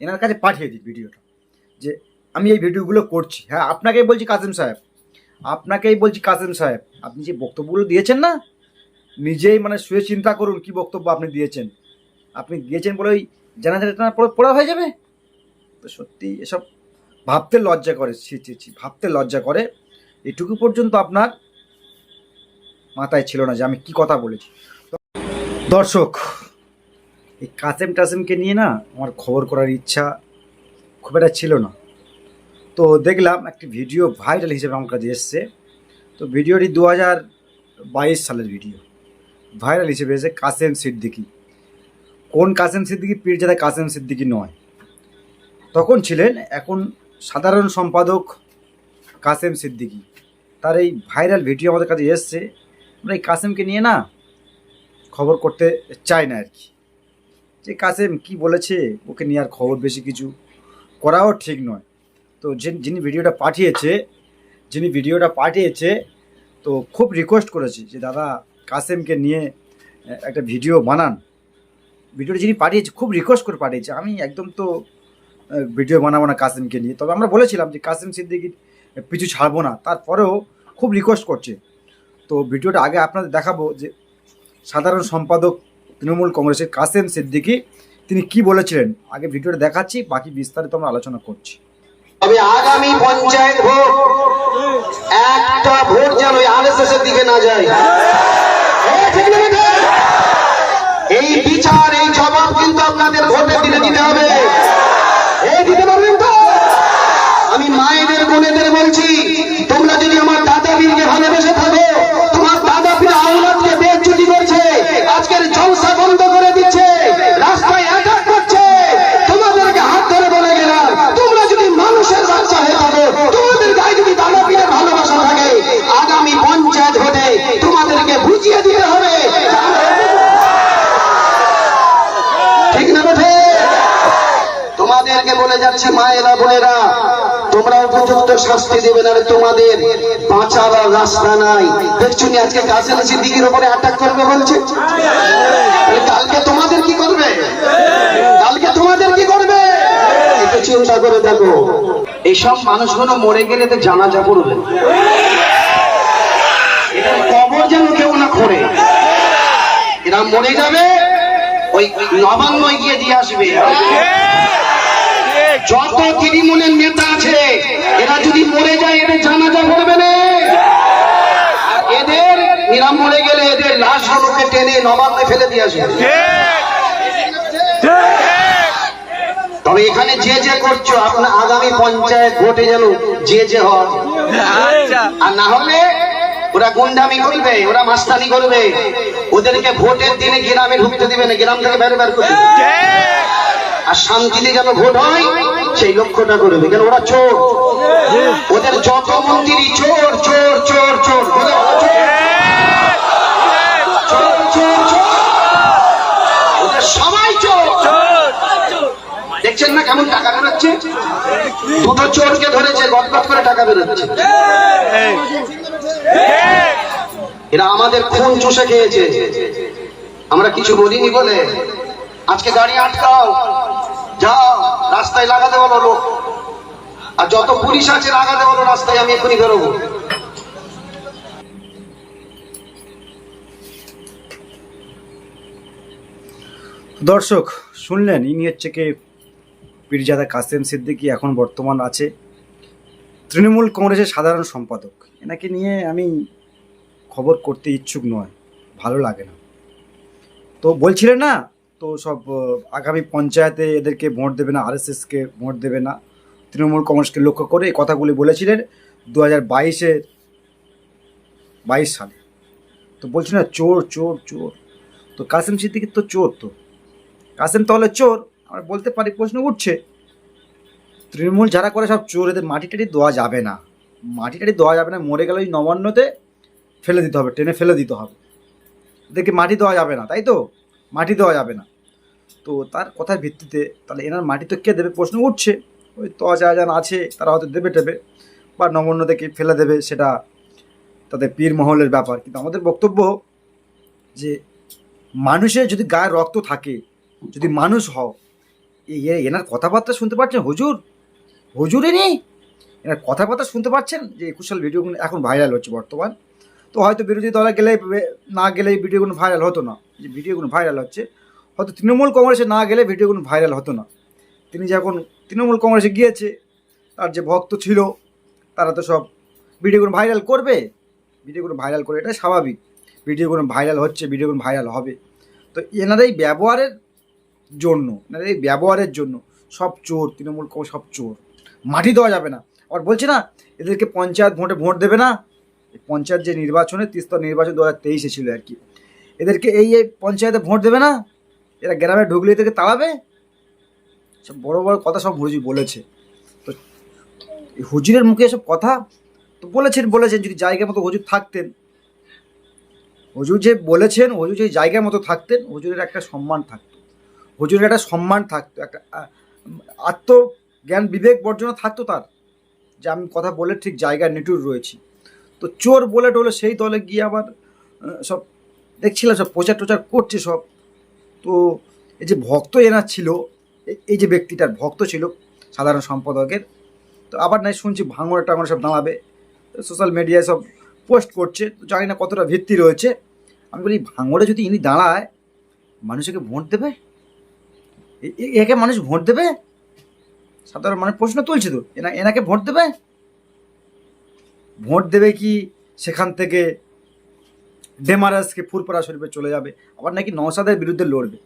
এনার কাছে পাঠিয়ে দিন ভিডিওটা। যে আমি এই ভিডিওগুলো করছি। হ্যাঁ আপনাকেই বলছি কাসিম সাহেব। আপনাকেই বলছি কাসিম সাহেব। আপনি যে বক্তব্যগুলো দিয়েছেন না, নিজেই মানে শুয়ে চিন্তা করুন কি বক্তব্য আপনি দিয়েছেন। আপনি দিয়েছেন বলে ওই জানাজাটা পড়া হয়ে যাবে? তো সত্যি এসব ভাবতে লজ্জা করে। ছি ছি ছি, ভাবতে লজ্জা করে। এটুকু পর্যন্ত আপনার মাথায় ছিল না যে আমি কি কথা বলেছি। দর্শক এই কাসেম টাসেমকে নিয়ে না আমার খবর করার ইচ্ছা খুব একটা ছিল না। তো দেখলাম একটি ভিডিও ভাইরাল হিসেবে আমার কাছে এসছে। তো ভিডিওটি দু হাজার বাইশ সালের ভিডিও। ভাইরাল হিসেবে এসে কাসেম সিদ্দিকি। কোন কাসেম সিদ্দিকি? পীরজাদা কাসেম সিদ্দিকি নয়। তখন ছিলেন এখন সাধারণ সম্পাদক কাসেম সিদ্দিকি। তার এই ভাইরাল ভিডিও আমাদের কাছে এসছে। আমরা এই কাসেমকে নিয়ে না খবর করতে চাই না আর কি। যে কাসেম কি বলেছে, ওকে নিয়ে আর খবর বেশি কিছু করাও ঠিক নয়। তো যিনি ভিডিওটা পাঠিয়েছে, যিনি ভিডিওটা পাঠিয়েছে, তো খুব রিকোয়েস্ট করেছে যে, দাদা, কাসেমকে নিয়ে একটা ভিডিও বানান। ভিডিওটা যিনি পাঠিয়েছে, খুব রিকোয়েস্ট করে পাঠিয়েছে। আমি একদম তো ভিডিও বানাবো না কাসেমকে নিয়ে। তবে আমরা বলেছিলাম যে, কাসেম সিদ্দিকির পিছু ছাড়বো না। তারপরেও খুব রিকোয়েস্ট করছে। তো ভিডিওটা আগে আপনাদের দেখাবো যে, সাধারণ সম্পাদক তৃণমূল কংগ্রেসের কাসেম সিদ্দিকি, তিনি কি বলেছিলেন? আগে ভিডিওটা দেখাচ্ছি, বাকি বিস্তারিত আমরা আলোচনা করছি। তবে আগামী পঞ্চায়েত ভোট, একটা ভোট যেন আরএসএস এর দিকে না যায়? এই বিচার, এই জবাব কিন্তু আপনাদের ভোটের দিনে দিতে হবে এই দিতে পারবেন তো আমি মায়েদের বোনেদের বলছি তোমরা যদি আমার দাদা বীরকে ভালোবেসে থাকো তোমার দাদা বীর আওলাদকে দেশ চুরি করছে আজকের জলসা বন্ধ করে দিচ্ছে রাস্তায় অ্যাটাক করছে তোমাদেরকে হাত ধরে বলে গেলাম তোমরা যদি মানুষের বাচ্চা হয়ে থাকো তোমাদের গায়ে যদি দাদা বীরের ভালোবাসা থাকে আগামী পঞ্চায়েত ভোটে তোমাদেরকে বুঝিয়ে দিতে হবে ঠিক না বেঠে তোমাদেরকে বলে যাচ্ছে মায়েরা বোনেরা। তোমরা উপযুক্ত শাস্তি দেবে না তোমাদের বাঁচার রাস্তা নাই। দেখছ নি, আজকে কাসেম সিদ্দিকির উপরে অ্যাটাক করবে বলছে? কালকে তোমাদের কি করবে? কালকে তোমাদের কি করবে? একটু চিন্তা করে দেখো। এইসব মানুষগুলো মরে গেলে তো জানাজা পড়বে এটার কবর যেন কেউ না খোঁড়ে। এরা মরে যাবে, ওই নবান্নয় গিয়ে দিয়ে আসবে। যত তৃণমূলের নেতা আছে এরা যদি মরে যায় এদের জানাজা না। এদের এরা মরে গেলে এদের লাশগুলোকে টেনে নবান্নে ফেলে দিয়ে আসবে। তবে এখানে যে যে করছ আপনার আগামী পঞ্চায়েত ভোটে যেন যে যে হয়। আর না হলে ওরা গুন্ডামি করবে ওরা মাস্তানি করবে। ওদেরকে ভোটের দিনে গ্রামে ঢুকতে দিবে না গ্রাম থেকে বের বের করবে আর শান্তিতে যেন ভোট হয়, সেই লক্ষ্যটা করবে কেন ওরা চোর? ওদের যত মন্দিরই চোর চোর চোর চোর। ওদের সবাই চোর। দেখছেন না কেমন টাকা চোরকে ধরেছে করে টাকা বেরোচ্ছে। এরা আমাদের চষে খেয়েছে। আমরা কিছু বলিনি বলে। আজকে গাড়ি আটকাও। যাও, রাস্তায় লাগাতে বলো লোক। আর যত পুলিশ আছে, লাগাতে বলো রাস্তায়, আমি এখনই বেরোবো। দর্শক, শুনলেন, ইনি হচ্ছে কি? পীরজাদা কাসেম সিদ্দিকি এখন বর্তমান আছে। তৃণমূল কংগ্রেসের সাধারণ সম্পাদক। এনাকে নিয়ে আমি খবর করতে ইচ্ছুক নয়, ভালো লাগে না। তো বলছিলেন না তো সব আগামী পঞ্চায়েতে এদেরকে ভোট দেবে না, আরএসএসকে ভোট দেবে না। তৃণমূল কংগ্রেসকে লক্ষ্য করে এই কথাগুলি বলেছিলেন দু হাজার বাইশের বাইশ সালে। তো বলছি না, চোর চোর চোর। তো কাসেম সিদ্দিকির তো চোর তো। কাসেম তাহলে চোর। আমরা বলতে পারি, প্রশ্ন উঠছে, তৃণমূল যারা করে সব চোর, এদের মাটি টাটি দেওয়া যাবে না। মাটি টাটি দেওয়া যাবে না, মরে গেলে ওই নবান্নতে ফেলে দিতে হবে, টেনে ফেলে দিতে হবে। এদেরকে মাটি দেওয়া যাবে না, তাই তো? মাটি দেওয়া যাবে না। তো তার কথার ভিত্তিতে তাহলে এনার মাটি তো কে দেবে প্রশ্ন উঠছে। ওই তো যান আছে, তারা হয়তো দেবে টেবে বা নবান্ন থেকে ফেলে দেবে সেটা তাদের পীর মহলের ব্যাপার। কিন্তু আমাদের বক্তব্য যে মানুষের যদি গায়ে রক্ত থাকে, যদি মানুষ হও এনার কথাবার্তা শুনতে পাচ্ছেন হুজুর? হুজুরেরই এনার কথাবার্তা শুনতে পাচ্ছেন? যে একুশ সাল ভিডিওগুলো এখন ভাইরাল হচ্ছে বর্তমান। তো হয়তো বিরোধী দলে গেলে না গেলে ভিডিওগুলো ভাইরাল হতো না। যে ভিডিওগুলো ভাইরাল হচ্ছে হয়তো তৃণমূল কংগ্রেসে না গেলে ভিডিওগুলো ভাইরাল হতো না। তিনি যখন তৃণমূল কংগ্রেসে গিয়েছে, তার যে ভক্ত ছিল, তারা তো সব ভিডিওগুলো ভাইরাল করবে। ভিডিওগুলো ভাইরাল করে এটা স্বাভাবিক। ভিডিওগুলো ভাইরাল হচ্ছে ভিডিওগুলো ভাইরাল হবে। তো এনার এই ব্যবহারের জন্য এনার এই ব্যবহারের জন্য সব চোর, তৃণমূল কংগ্রেস সব চোর। মাটি দেওয়া যাবে না। আবার বলছে না, এদেরকে পঞ্চায়েত ভোটে ভোট দেবে না। পঞ্চায়েত যে নির্বাচনে তিস্তর নির্বাচন দু হাজার তেইশে ছিল আর কি। এদেরকে এই এই পঞ্চায়েতে ভোট দেবে না? এরা গ্রামে ঢুকলে থেকে তাড়াবে? সব বড় বড় কথা সব হুজুর বলেছে। তো হুজুরের মুখে এসব কথা তো বলেছেন বলেছেন, যদি জায়গা মতো হুজুর থাকতেন। হুজুর যে বলেছেন, হুজুর যে জায়গার মতো থাকতেন, হুজুরের একটা সম্মান থাকতো। হুজুরের একটা সম্মান থাকতো, একটা আত্মজ্ঞান, বিবেক বর্জন থাকতো তার। যে আমি কথা বলে ঠিক জায়গায় নিটুর রয়েছি। তো চোর বলে টলে সেই দলে গিয়ে আবার সব দেখছিলাম, সব প্রচার টোচার করছে সব। তো এই যে ভক্ত এনার ছিল এই যে ব্যক্তিটার ভক্ত ছিল, সাধারণ সম্পাদকের, তো আবার নাই শুনছি ভাঙড়ে টাঙড়ে সব দাঁড়াবে সোশ্যাল মিডিয়ায় সব পোস্ট করছে, তো জানি না কতটা ভিত্তি রয়েছে। আমি বলি, ভাঙড়ে যদি ইনি দাঁড়ায়, মানুষকে ভোট দেবে? একে মানুষ ভোট দেবে? সাধারণ মানুষ প্রশ্ন তুলছে তো, এনা এনাকে ভোট দেবে? ভোট দেবে কি সেখান থেকে ডেমারাসকে ফুরপুরা শরীফে চলে যাবে। আবার নাকি নওসাদের বিরুদ্ধে লড়বে।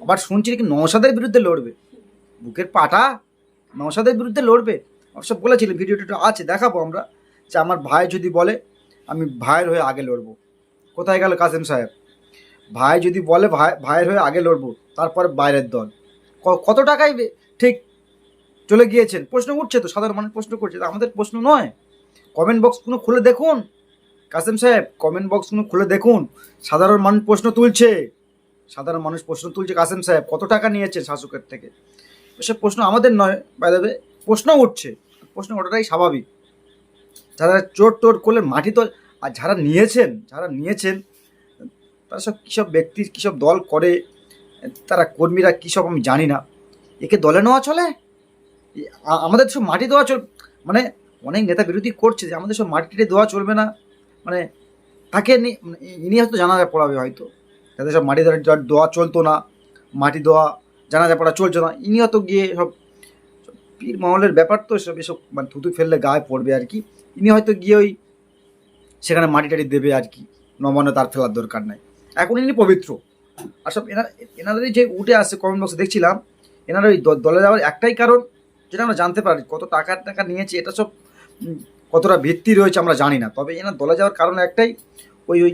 আবার শুনছি নাকি নওসাদের বিরুদ্ধে লড়বে। বুকের পাটা নওসাদের বিরুদ্ধে লড়বে? অবশ্য বলেছিলেন ভিডিওটা আছে, দেখাবো আমরা। যে আমার ভাই যদি বলে, আমি ভাইয়ের হয়ে আগে লড়বো। কোথায় গেল কাসেম সাহেব? ভাই যদি বলে, ভাই, ভাইয়ের হয়ে আগে লড়বো, তারপরে বাইরের দল। কত টাকায় বে- ঠিক চলে গিয়েছেন? প্রশ্ন উঠছে তো, সাধারণ মানুষ প্রশ্ন করছে। আমাদের প্রশ্ন নয়। কমেন্ট বক্সগুলো খুলে দেখুন। কাসেম সাহেব কমেন্ট বক্সগুলো খুলে দেখুন। সাধারণ মানুষ প্রশ্ন তুলছে। সাধারণ মানুষ প্রশ্ন তুলছে কাসেম সাহেব, কত টাকা নিয়েছেন শাসকের থেকে? এসব প্রশ্ন আমাদের নয় বাইরে প্রশ্ন উঠছে। প্রশ্ন ওঠাটাই স্বাভাবিক। যারা চোর টোর করলেন মাটি তো আর যারা নিয়েছেন যারা নিয়েছেন, তারা সব কী সব ব্যক্তি, কী সব দল করে, তারা কর্মীরা, কী সব আমি জানি না। একে দলে নেওয়া চলে? আমাদের সব মাটি দেওয়া চল মানে অনেক নেতা বিরোধী করছে যে আমাদের সব মাটি দেওয়া চলবে না। মানে তাকে মানে ইনি হয়তো জানাজা পড়াবে হয়তো। তাদের সব মাটি দেওয়া দোয়া চলতো না, মাটি দেওয়া জানাজা পড়া চলছে না, ইনি হয়তো গিয়ে সব পীর মহলের ব্যাপার তো সব এসব মানে থুতু ফেললে গায়ে পড়বে আর কি। ইনি হয়তো গিয়ে ওই সেখানে মাটি টাটি দেবে আর কি। নবান্ন তার ফেলার দরকার নাই। এখন ইনি পবিত্র। আর সব এনার এনাদেরই যে উঠে আসছে কমেন্ট বক্সে দেখছিলাম, এনারা ওই দলে যাওয়ার একটাই কারণ, যেটা আমরা জানতে পারি, কত টাকা টাকা নিয়েছে, এটা সব কতটা ভিত্তি রয়েছে আমরা জানি না। তবে এনার দলে যাওয়ার কারণ একটাই, ওই ওই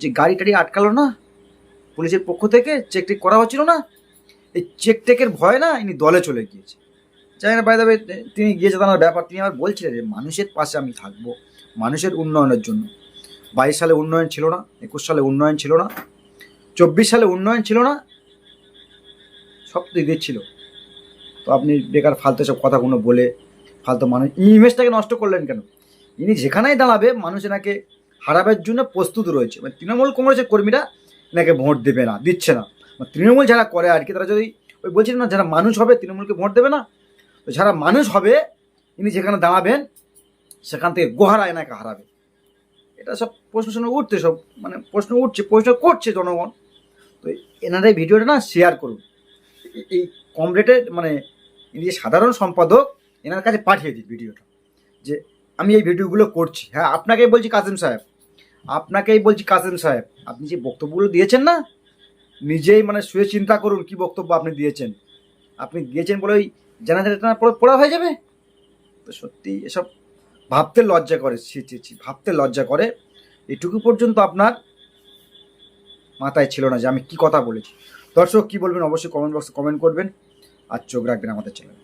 যে গাড়ি টাড়ি আটকালো না, পুলিশের পক্ষ থেকে চেক টেক করা হচ্ছিল না, এই চেক টেকের ভয় না ইনি দলে চলে গিয়েছে। জানি না বাই দাবে তিনি গিয়েছে তার ব্যাপার, তিনি আবার বলছিলেন যে মানুষের পাশে আমি থাকব, মানুষের উন্নয়নের জন্য। বাইশ সালে উন্নয়ন ছিল না, একুশ সালে উন্নয়ন ছিল না, চব্বিশ সালে উন্নয়ন ছিল না, সব তো ছিল। তো আপনি বেকার ফালতু সব কথাগুলো বলে ফালতু মানুষ। ইমেজটাকে নষ্ট করলেন কেন? ইনি যেখানেই দাঁড়াবে, মানুষ এনাকে হারাবার জন্য প্রস্তুত রয়েছে। মানে তৃণমূল কংগ্রেসের কর্মীরা এনাকে ভোট দেবে না, দিচ্ছে না। মানে তৃণমূল যারা করে আর কি, তারা যদি ওই বলছিলেন না, যারা মানুষ হবে তৃণমূলকে ভোট দেবে না? তো যারা মানুষ হবে, ইনি যেখানে দাঁড়াবেন, সেখান থেকে গোহারা এনাকে হারাবে। এটা সব প্রশ্ন শুনে উঠছে, সব মানে প্রশ্ন উঠছে, প্রশ্ন করছে জনগণ। তো এনারা এই ভিডিওটা না শেয়ার করুন। এই কম রেটে মানে ইনি যে সাধারণ সম্পাদক এনার কাছে পাঠিয়ে দিন ভিডিওটা, যে আমি এই ভিডিওগুলো করছি। হ্যাঁ আপনাকেই বলছি কাসিম সাহেব। আপনাকেই বলছি কাসিম সাহেব। আপনি যে বক্তব্যগুলো দিয়েছেন না, নিজেই মানে শুয়ে চিন্তা করুন কি বক্তব্য আপনি দিয়েছেন। আপনি দিয়েছেন বলে ওই জানাজাটা পড়া হয়ে যাবে? তো সত্যি এসব ভাবতে লজ্জা করে, ছি ছি ছি, ভাবতে লজ্জা করে। এটুকু পর্যন্ত আপনার মাথায় ছিল না যে আমি কি কথা বলেছি। দর্শক কি বলবেন অবশ্যই কমেন্ট বক্সে কমেন্ট করবেন আর চোখ রাখবেন আমাদের চ্যানেলে।